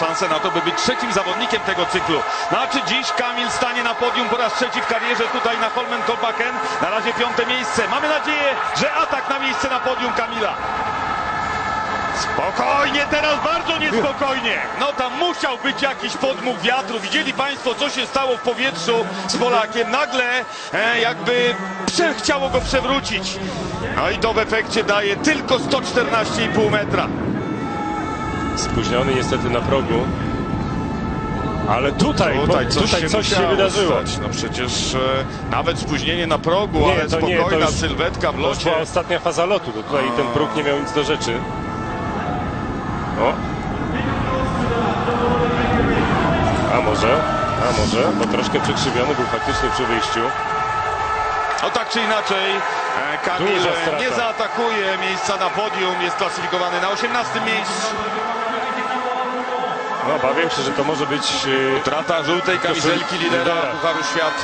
szansę na to, by być trzecim zawodnikiem tego cyklu. No a czy dziś Kamil stanie na podium po raz trzeci w karierze tutaj na Holmen? Na razie piąte miejsce. Mamy nadzieję, że atak na miejsce na podium Kamila. Spokojnie, teraz bardzo niespokojnie. No tam musiał być jakiś podmuch wiatru. Widzieli Państwo, co się stało w powietrzu z Polakiem. Nagle e, jakby chciało go przewrócić. No i to w efekcie daje tylko 114,5 metra. Spóźniony niestety na progu. Ale tutaj, tutaj coś, tutaj coś się, wydarzyło. stać. No przecież e, nawet spóźnienie na progu, Nie, ale to nie, spokojna to już- sylwetka w To locie. była ostatnia faza lotu, to tutaj ten próg nie miał nic do rzeczy. O. A może, a może, bo troszkę przekrzywiony był faktycznie przy wyjściu. No tak czy inaczej, Kamil strata. nie zaatakuje miejsca na podium, jest klasyfikowany na 18 miejscu. No, obawiam się, że to może być... yy, Trata żółtej kamizelki lidera. Pucharu Świata.